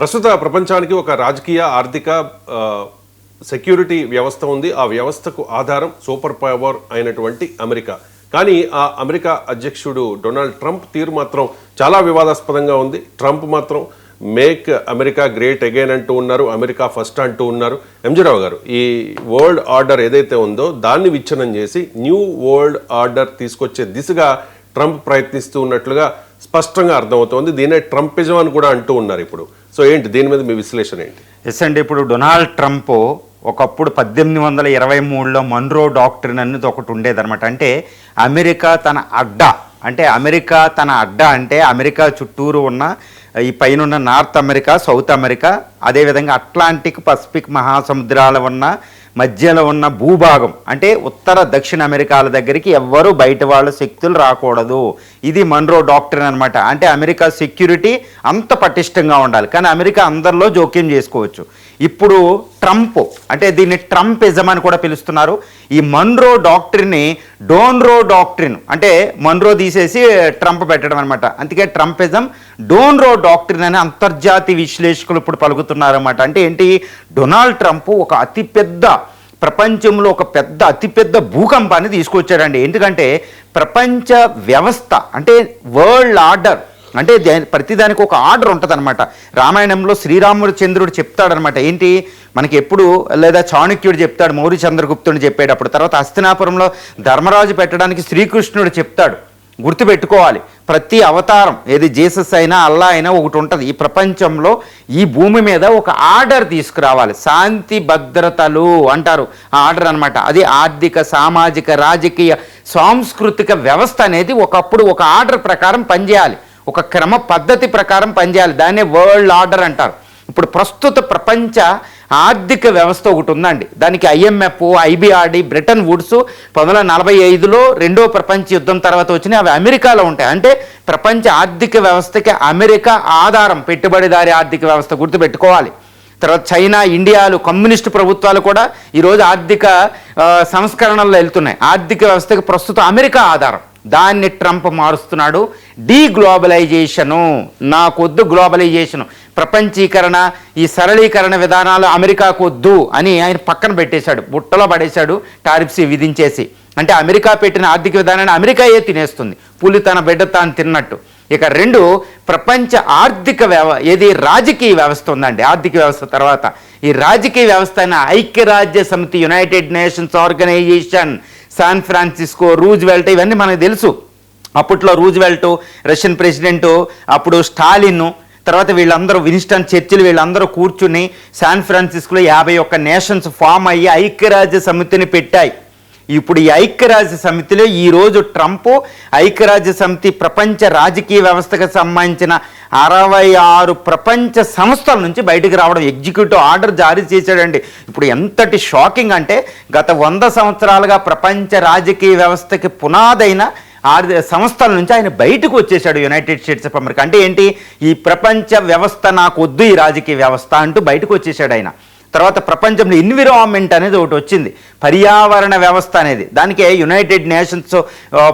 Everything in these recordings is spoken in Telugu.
ప్రస్తుత ప్రపంచానికి ఒక రాజకీయ ఆర్థిక సెక్యూరిటీ వ్యవస్థ ఉంది. ఆ వ్యవస్థకు ఆధారం సూపర్ పవర్ అయినటువంటి అమెరికా. కానీ ఆ అమెరికా అధ్యక్షుడు డొనాల్డ్ ట్రంప్ తీరు మాత్రం చాలా వివాదాస్పదంగా ఉంది. ట్రంప్ మాత్రం మేక్ అమెరికా గ్రేట్ అగైన్ అంటూ ఉన్నారు. అమెరికా ఫస్ట్ అంటూ ఉన్నారు. ఎంజీరావు గారు ఈ వరల్డ్ ఆర్డర్ ఏదైతే ఉందో దాన్ని విచ్ఛిన్నం చేసి న్యూ వరల్డ్ ఆర్డర్ తీసుకొచ్చే దిశగా ట్రంప్ ప్రయత్నిస్తూ ఉన్నట్లుగా స్పష్టంగా అర్థమవుతోంది. దీనే ట్రంపిజం అని కూడా అంటూ ఉన్నారు ఇప్పుడు. సో ఏంటి దీని మీద మీ విశ్లేషణ ఏంటి? ఎస్ అండి ఇప్పుడు డొనాల్డ్ ట్రంప్ ఒకప్పుడు పద్దెనిమిది వందల ఇరవై మూడులో మన్రో డాక్టరీన్ అనేది ఒకటి ఉండేదన్నమాట. అంటే అమెరికా తన అడ్డా అంటే అమెరికా తన అడ్డా అంటే అమెరికా చుట్టూరు ఉన్న ఈ పైన ఉన్న నార్త్ అమెరికా సౌత్ అమెరికా అదేవిధంగా అట్లాంటిక్ పసిఫిక్ మహాసముద్రాల ఉన్న మధ్యలో ఉన్న భూభాగం అంటే ఉత్తర దక్షిణ అమెరికాల దగ్గరికి ఎవ్వరూ బయట వాళ్ళ శక్తులు రాకూడదు. ఇది మన్రో డాక్టర్ అనమాట అంటే అమెరికా సెక్యూరిటీ అంత పటిష్టంగా ఉండాలి. కానీ అమెరికా అందరిలో జోక్యం చేసుకోవచ్చు. ఇప్పుడు ట్రంప్ అంటే దీన్ని ట్రంపిజం అని కూడా పిలుస్తున్నారు. ఈ మన్రో డాక్టర్ని డోన్రో డాక్టరిన్ అంటే మన్రో తీసేసి ట్రంప్ పెట్టడం అనమాట అందుకే ట్రంపిజం డోన్రో డాక్టరిన్ అని అంతర్జాతీయ విశ్లేషకులు ఇప్పుడు పలుకుతున్నారన్నమాట. అంటే ఏంటి? డొనాల్డ్ ట్రంప్ ఒక అతిపెద్ద ప్రపంచంలో ఒక పెద్ద అతిపెద్ద భూకంపాన్ని తీసుకొచ్చాడండి. ఎందుకంటే ప్రపంచ వ్యవస్థ అంటే వరల్డ్ ఆర్డర్ అంటే ప్రతిదానికి ఒక ఆర్డర్ ఉంటుంది అనమాట రామాయణంలో శ్రీరాముడు చంద్రుడు చెప్తాడనమాట ఏంటి? మనకి ఎప్పుడు లేదా చాణక్యుడు చెప్తాడు మౌర్య చంద్రగుప్తుడు చెప్పేటప్పుడు. తర్వాత హస్తినాపురంలో ధర్మరాజు పెట్టడానికి శ్రీకృష్ణుడు చెప్తాడు. గుర్తుపెట్టుకోవాలి. ప్రతి అవతారం ఏది జీసస్ అయినా అల్లా అయినా ఒకటి ఉంటుంది. ఈ ప్రపంచంలో ఈ భూమి మీద ఒక ఆర్డర్ తీసుకురావాలి. శాంతి భద్రతలు అంటారు. ఆ ఆర్డర్ అనమాట అది ఆర్థిక సామాజిక రాజకీయ సాంస్కృతిక వ్యవస్థ అనేది ఒకప్పుడు ఒక ఆర్డర్ ప్రకారం పనిచేయాలి. ఒక క్రమ పద్ధతి ప్రకారం పనిచేయాలి. దాన్నే వరల్డ్ ఆర్డర్ అంటారు. ఇప్పుడు ప్రస్తుత ప్రపంచ ఆర్థిక వ్యవస్థ ఒకటి ఉందండి. దానికి ఐఎంఎఫ్ ఐబిఆర్డి బ్రిటన్ వుడ్స్ పంతొమ్మిది వందల నలభై ఐదులో రెండో ప్రపంచ యుద్ధం తర్వాత వచ్చినాయి. అవి అమెరికాలో ఉంటాయి. అంటే ప్రపంచ ఆర్థిక వ్యవస్థకి అమెరికా ఆధారం పెట్టుబడిదారి ఆర్థిక వ్యవస్థ గుర్తుపెట్టుకోవాలి. తర్వాత చైనా ఇండియాలు కమ్యూనిస్టు ప్రభుత్వాలు కూడా ఈరోజు ఆర్థిక సంస్కరణల్లో వెళ్తున్నాయి. ఆర్థిక వ్యవస్థకి ప్రస్తుతం అమెరికా ఆధారం. దాన్ని ట్రంప్ మారుస్తున్నాడు. డీ గ్లోబలైజేషను నాకొద్దు గ్లోబలైజేషను. ప్రపంచీకరణ ఈ సరళీకరణ విధానాలు అమెరికాకు వద్దు అని ఆయన పక్కన పెట్టేశాడు. బుట్టలో పడేశాడు టారిఫ్స్ విధించేసి. అంటే అమెరికా పెట్టిన ఆర్థిక విధానాన్ని అమెరికాయే తినేస్తుంది. పులి తన బిడ్డ తాను తిన్నట్టు. ఇక రెండు ప్రపంచ ఆర్థిక వ్యవ ఏది రాజకీయ వ్యవస్థ ఉందండి. ఆర్థిక వ్యవస్థ తర్వాత. ఈ రాజకీయ వ్యవస్థ అయిన ఐక్యరాజ్య సమితి United Nations Organization San Francisco Roosevelt ఇవన్నీ మనకు తెలుసు. అప్పట్లో రూజ్వెల్ట్ రష్యన్ ప్రెసిడెంట్ అప్పుడు స్టాలిన్ తర్వాత వీళ్ళందరూ విన్స్టన్ చర్చిలు వీళ్ళందరూ కూర్చుని శాన్ ఫ్రాన్సిస్కోలో యాభై ఒక్క నేషన్స్ ఫామ్ అయ్యి ఐక్యరాజ్య సమితిని పెట్టాయి. ఇప్పుడు ఈ ఐక్యరాజ్య సమితిలో ఈరోజు ట్రంప్ ఐక్యరాజ్య సమితి ప్రపంచ రాజకీయ వ్యవస్థకు సంబంధించిన అరవై ఆరు ప్రపంచ సంస్థల నుంచి బయటకు రావడం ఎగ్జిక్యూటివ్ ఆర్డర్ జారీ చేశాడండి. ఇప్పుడు ఎంతటి షాకింగ్ అంటే గత వంద సంవత్సరాలుగా ప్రపంచ రాజకీయ వ్యవస్థకి పునాదైన ఆర్థిక సంస్థల నుంచి ఆయన బయటకు వచ్చేసాడు యునైటెడ్ స్టేట్స్ ఆఫ్ అమెరికా. అంటే ఏంటి? ఈ ప్రపంచ వ్యవస్థ నాకు వద్దు ఈ రాజకీయ వ్యవస్థ అంటూ బయటకు వచ్చేసాడు ఆయన. తర్వాత ప్రపంచంలో ఎన్విరాన్మెంట్ అనేది ఒకటి వచ్చింది. పర్యావరణ వ్యవస్థ అనేది. దానికి United Nations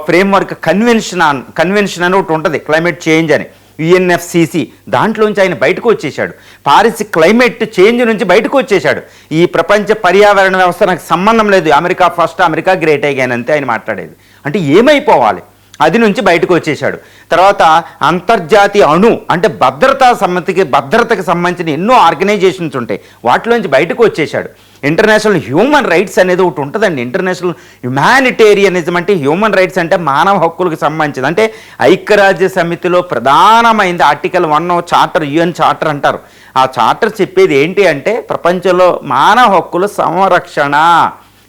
framework convention on convention అని ఒకటి ఉంటుంది క్లైమేట్ చేంజ్ అని. యుఎన్ఎఫ్సిసి దాంట్లోంచి ఆయన బయటకు వచ్చేసాడు పారిస్ క్లైమేట్ చేంజ్ నుంచి బయటకు వచ్చేసాడు ఈ ప్రపంచ పర్యావరణ వ్యవస్థ నాకు సంబంధం లేదు. అమెరికా ఫస్ట్ అమెరికా గ్రేట్ అయ్యాను అంతే ఆయన మాట్లాడేది. అంటే ఏమైపోవాలి? అది నుంచి బయటకు వచ్చేశాడు. తర్వాత అంతర్జాతీయ అణు అంటే భద్రతా సమ్మతికి భద్రతకు సంబంధించిన ఎన్నో ఆర్గనైజేషన్స్ ఉంటాయి. వాటిలోంచి బయటకు వచ్చేశాడు. ఇంటర్నేషనల్ హ్యూమన్ రైట్స్ అనేది ఒకటి ఉంటుందండి. ఇంటర్నేషనల్ హ్యుమానిటేరియనిజం అంటే హ్యూమన్ రైట్స్ అంటే మానవ హక్కులకు సంబంధించింది. అంటే ఐక్యరాజ్య సమితిలో ప్రధానమైంది article one charter UN charter అంటారు. ఆ చార్టర్ చెప్పేది ఏంటి అంటే ప్రపంచంలో మానవ హక్కుల సంరక్షణ.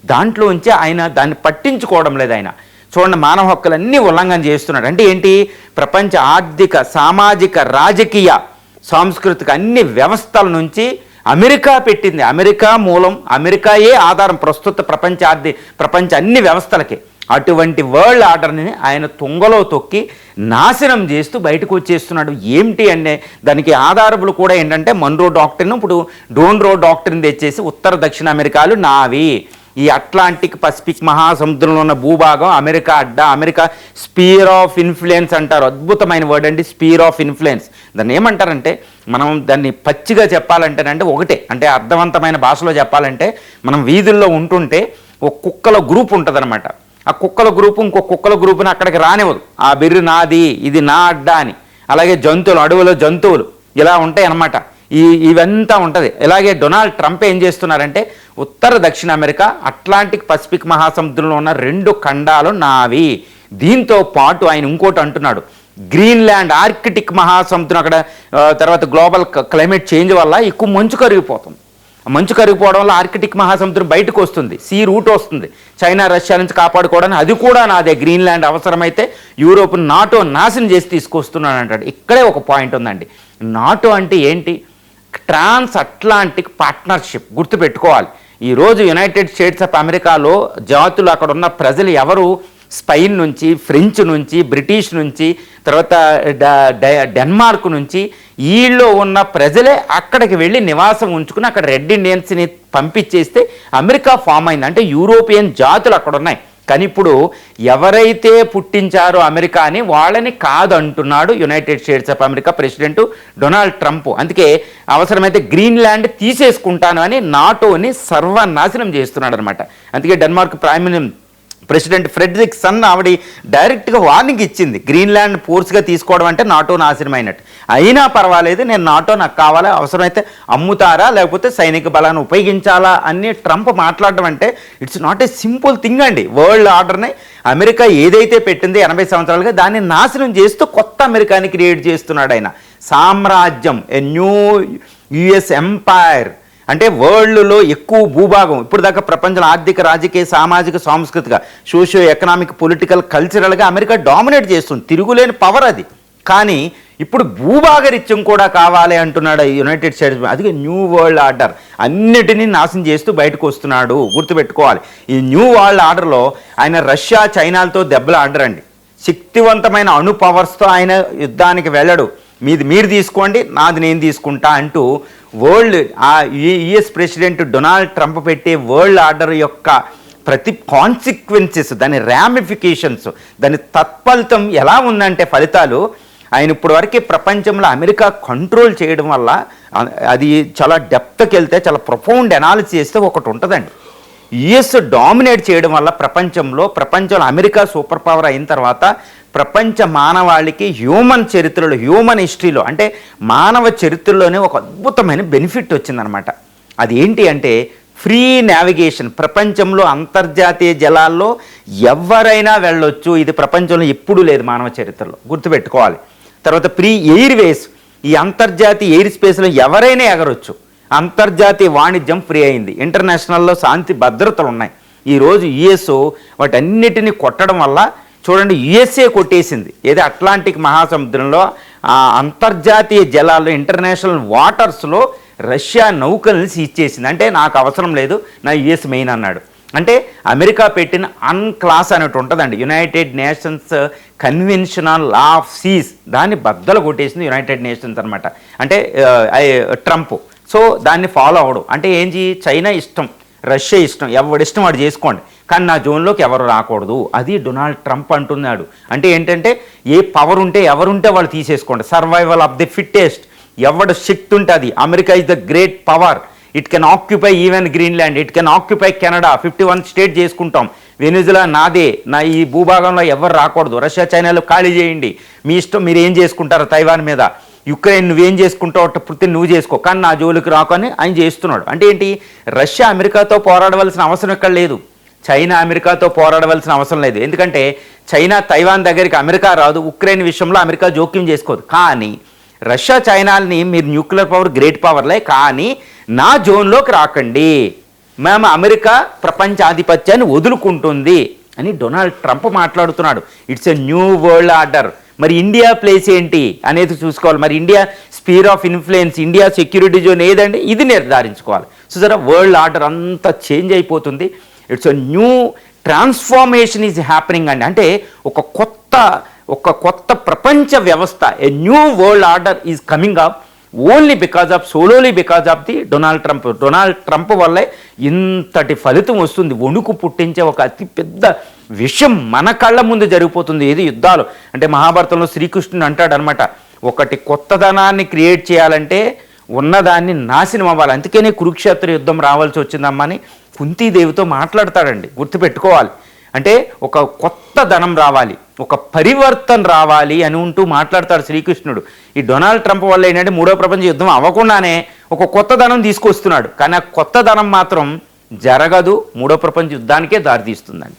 దాంట్లోంచి ఆయన దాన్ని పట్టించుకోవడం లేదు ఆయన. చూడండి మానవ హక్కులన్నీ ఉల్లంఘన చేస్తున్నాడు. అంటే ఏంటి? ప్రపంచ ఆర్థిక సామాజిక రాజకీయ సాంస్కృతిక అన్ని వ్యవస్థల నుంచి అమెరికా పెట్టింది. అమెరికా మూలం అమెరికాయే ఆధారం ప్రస్తుత ప్రపంచ ఆర్థిక ప్రపంచ అన్ని వ్యవస్థలకి. అటువంటి వరల్డ్ ఆర్డర్ని ఆయన తుంగలో తొక్కి నాశనం చేస్తూ బయటకు వచ్చేస్తున్నాడు. ఏమిటి అంటే దానికి ఆధారములు కూడా ఏంటంటే మన్రో డాక్టర్ను ఇప్పుడు డోన్రో డాక్టర్ని తెచ్చేసి ఉత్తర దక్షిణ అమెరికాలు నావి. ఈ అట్లాంటిక్ పసిఫిక్ మహాసముద్రంలో ఉన్న భూభాగం అమెరికా అడ్డా అమెరికా స్పీర్ ఆఫ్ ఇన్ఫ్లుయెన్స్ అంటారు. అద్భుతమైన వర్డ్ అండి స్పీర్ ఆఫ్ ఇన్ఫ్లుయెన్స్. దాన్ని ఏమంటారంటే మనం దాన్ని పచ్చిగా చెప్పాలంటేనంటే ఒకటే అంటే అర్థవంతమైన భాషలో చెప్పాలంటే మనం వీధుల్లో ఉంటుంటే ఒక కుక్కల గ్రూప్ ఉంటుందన్నమాట. ఆ కుక్కల గ్రూపు ఇంకో కుక్కల గ్రూపుని అక్కడికి రానివ్వదు. ఆ బిర్రు నాది ఇది నా అడ్డా అని. అలాగే జంతువులు అడవులో జంతువులు ఇలా ఉంటాయి అన్నమాట ఈ ఇవంతా ఉంటుంది. ఇలాగే డొనాల్డ్ ట్రంప్ ఏం చేస్తున్నారంటే ఉత్తర దక్షిణ అమెరికా అట్లాంటిక్ పసిఫిక్ మహాసముద్రంలో ఉన్న రెండు ఖండాలు నావి. దీంతో పాటు ఆయన ఇంకోటి అంటున్నాడు. గ్రీన్లాండ్ ఆర్కిటిక్ మహాసముద్రం అక్కడ తర్వాత గ్లోబల్ క్లైమేట్ చేంజ్ వల్ల ఎక్కువ మంచు కరిగిపోతుంది. మంచు కరిగిపోవడం వల్ల ఆర్కిటిక్ మహాసముద్రం బయటకు వస్తుంది. సీ రూట్ వస్తుంది. చైనా రష్యా నుంచి కాపాడుకోవడానికి అది కూడా నాదే. గ్రీన్లాండ్ అవసరమైతే యూరోప్ నాటో నాశనం చేసి తీసుకొస్తున్నాను అంటాడు ఇక్కడే ఒక పాయింట్ ఉందండి. నాటో అంటే ఏంటి? ట్రాన్స్ అట్లాంటిక్ పార్ట్నర్షిప్ గుర్తుపెట్టుకోవాలి. ఈరోజు యునైటెడ్ స్టేట్స్ ఆఫ్ అమెరికాలో జాతులు అక్కడ ఉన్న ప్రజలు ఎవరు? స్పెయిన్ నుంచి ఫ్రెంచ్ నుంచి బ్రిటిష్ నుంచి తర్వాత డ- డెన్మార్క్ నుంచి వీళ్ళు ఉన్న ప్రజలే అక్కడికి వెళ్ళి నివాసం ఉంచుకుని అక్కడ రెడ్ ఇండియన్స్ని పంపించేస్తే అమెరికా ఫామ్ అయింది. అంటే యూరోపియన్ జాతులు అక్కడ ఉన్నాయి. కానీ ఇప్పుడు ఎవరైతే పుట్టించారో అమెరికాని వాళ్ళని కాదంటున్నాడు United States of America president Donald Trump. అందుకే అవసరమైతే గ్రీన్లాండ్ తీసేసుకుంటాను అని నాటోని సర్వనాశనం చేస్తున్నాడు అనమాట అందుకే Denmark prime minister president Frederiksen ఆవిడ డైరెక్ట్గా వార్నింగ్ ఇచ్చింది. గ్రీన్లాండ్ ఫోర్స్గా తీసుకోవడం అంటే నాటో నాశనమైనట్టు అయినట్టు అయినా పర్వాలేదు నేను నాటో నాకు కావాలా అవసరమైతే అమ్ముతారా లేకపోతే సైనిక బలాన్ని ఉపయోగించాలా అని ట్రంప్ మాట్లాడడం అంటే it's not a simple thing అండి. వరల్డ్ ఆర్డర్ని అమెరికా ఏదైతే పెట్టిందో ఎనభై సంవత్సరాలుగా దాన్ని నాశనం చేస్తూ కొత్త అమెరికాని క్రియేట్ చేస్తున్నాడు ఆయన. సామ్రాజ్యం ఎ న్యూ యుఎస్ ఎంపైర్ అంటే వరల్డ్లో ఎక్కువ భూభాగం ఇప్పుడు దాకా ప్రపంచం ఆర్థిక రాజకీయ సామాజిక సాంస్కృతిక సోషియో ఎకనామిక్ పొలిటికల్ కల్చరల్గా అమెరికా డామినేట్ చేస్తుంది. తిరుగులేని పవర్ అది. కానీ ఇప్పుడు భూభాగరిత్యం కూడా కావాలి అంటున్నాడు యునైటెడ్ స్టేట్స్ అదిగే న్యూ వరల్డ్ ఆర్డర్. అన్నిటినీ నాశనం చేస్తూ బయటకు వస్తున్నాడు. గుర్తుపెట్టుకోవాలి. ఈ న్యూ వరల్డ్ ఆర్డర్లో ఆయన రష్యా చైనాలతో దెబ్బలు ఆడరండి శక్తివంతమైన అణు పవర్స్తో ఆయన యుద్ధానికి వెళ్ళడు. మీది మీరు తీసుకోండి నాది నేను తీసుకుంటా అంటూ వరల్డ్ ఆ యుఎస్ ప్రెసిడెంట్ డొనాల్డ్ ట్రంప్ పెట్టే వరల్డ్ ఆర్డర్ యొక్క ప్రతి కాన్సిక్వెన్సెస్ దాని ర్యామిఫికేషన్స్ దాని తత్ఫలితం ఎలా ఉందంటే ఫలితాలు ఆయన ఇప్పుడు వరకే ప్రపంచంలో అమెరికా కంట్రోల్ చేయడం వల్ల అది చాలా డెప్త్కి వెళ్తే చాలా ప్రొఫౌండ్ అనాలిసిస్ చేస్తే ఒకటి ఉంటుందండి. యుఎస్ డామినేట్ చేయడం వల్ల ప్రపంచంలో ప్రపంచంలో అమెరికా సూపర్ పవర్ అయిన తర్వాత ప్రపంచ మానవాళికి హ్యూమన్ చరిత్రలో హ్యూమన్ హిస్టరీలో అంటే మానవ చరిత్రలోనే ఒక అద్భుతమైన బెనిఫిట్ వచ్చిందనమాట అది ఏంటి అంటే ఫ్రీ నావిగేషన్ ప్రపంచంలో అంతర్జాతీయ జలాల్లో ఎవరైనా వెళ్ళొచ్చు. ఇది ప్రపంచంలో ఎప్పుడూ లేదు మానవ చరిత్రలో. గుర్తుపెట్టుకోవాలి. తర్వాత ఫ్రీ ఎయిర్వేస్ ఈ అంతర్జాతీయ ఎయిర్ స్పేస్లో ఎవరైనా ఎగరొచ్చు. అంతర్జాతీయ వాణిజ్యం ఫ్రీ అయింది. ఇంటర్నేషనల్లో శాంతి భద్రతలు ఉన్నాయి. ఈరోజు యుఎస్ వాటన్నిటిని కొట్టడం వల్ల చూడండి యుఎస్ఏ కొట్టేసింది. ఏదో అట్లాంటిక్ మహాసముద్రంలో అంతర్జాతీయ జలాల్లో ఇంటర్నేషనల్ వాటర్స్లో రష్యా నౌకల్ని సీజ్ చేసింది. అంటే నాకు అవసరం లేదు నా యుఎస్ మెయిన్ అన్నాడు. అంటే అమెరికా పెట్టిన అన్ క్లాస్ అనేటి ఉంటుందండి. United Nations conventional law of seas దాన్ని బద్దలు కొట్టేసింది యునైటెడ్ నేషన్స్ అనమాట అంటే ఐ- ట్రంప్. సో దాన్ని ఫాలో అవడం అంటే ఏంటి చైనా ఇష్టం రష్యా ఇష్టం. ఎవడిష్టం వాడు చేసుకోండి. కానీ నా జోన్లోకి ఎవరు రాకూడదు. అది డొనాల్డ్ ట్రంప్ అంటున్నాడు. అంటే ఏంటంటే ఏ పవర్ ఉంటే ఎవరుంటే వాళ్ళు తీసేసుకోండి. Survival of the fittest. ఎవడ శక్తి ఉంటుంది America is the great power. It can occupy even Greenland. It can occupy Canada. Fifty one state చేసుకుంటాం. వెనుజులా నాదే. నా ఈ భూభాగంలో ఎవరు రాకూడదు. రష్యా చైనాలో ఖాళీ చేయండి. మీ ఇష్టం మీరు ఏం చేసుకుంటారు తైవాన్ మీద? యుక్రెయిన్ నువ్వేం చేసుకుంటావు? పుట్టి నువ్వు చేసుకో. కానీ నా జోలికి రాకని ఆయన చేస్తున్నాడు. అంటే ఏంటి? రష్యా అమెరికాతో పోరాడవలసిన అవసరం ఎక్కడ లేదు. చైనా అమెరికాతో పోరాడవలసిన అవసరం లేదు. ఎందుకంటే చైనా తైవాన్ దగ్గరికి అమెరికా రాదు. ఉక్రెయిన్ విషయంలో అమెరికా జోక్యం చేసుకోదు. కానీ రష్యా చైనాల్ని మీరు న్యూక్లియర్ పవర్ గ్రేట్ పవర్లే. కానీ నా జోన్లోకి రాకండి. మేము అమెరికా ప్రపంచ ఆధిపత్యాన్ని వదులుకుంటుంది అని డొనాల్డ్ ట్రంప్ మాట్లాడుతున్నాడు. It's a new world order మరి ఇండియా ప్లేస్ ఏంటి అనేది చూసుకోవాలి. మరి India sphere of influence India security zone ఏదండి? ఇది నిర్ధారించుకోవాలి. సో సరే వరల్డ్ ఆర్డర్ అంతా చేంజ్ అయిపోతుంది. It's a new transformation is happening అండి అంటే ఒక కొత్త ఒక కొత్త ప్రపంచ వ్యవస్థ a new world order is coming up only because of solely because of the Donald Trump Donald Trump వల్లే ఇంతటి ఫలితం వస్తుంది. వణుకు పుట్టించే ఒక అతి పెద్ద విషయం మన కళ్ళ ముందు జరిగిపోతుంది ఏది? యుద్ధాలు. అంటే మహాభారతంలో శ్రీకృష్ణుడు అంటాడు అనమాట ఒకటి కొత్తదనాన్ని క్రియేట్ చేయాలంటే ఉన్నదాన్ని నాశనం అవ్వాలి. అందుకనే కురుక్షేత్ర యుద్ధం రావాల్సి వచ్చిందమ్మా అని. కుంతీదేవితో మాట్లాడతాడండి. గుర్తుపెట్టుకోవాలి. అంటే ఒక కొత్త ధనం రావాలి. ఒక పరివర్తన రావాలి అని ఉంటూ మాట్లాడతాడు శ్రీకృష్ణుడు. ఈ డొనాల్డ్ ట్రంప్ వల్ల ఏంటంటే మూడో ప్రపంచ యుద్ధం అవ్వకుండానే ఒక కొత్త ధనం తీసుకొస్తున్నాడు. కానీ ఆ కొత్త ధనం మాత్రం జరగదు. మూడో ప్రపంచ యుద్ధానికే దారితీస్తుందండి.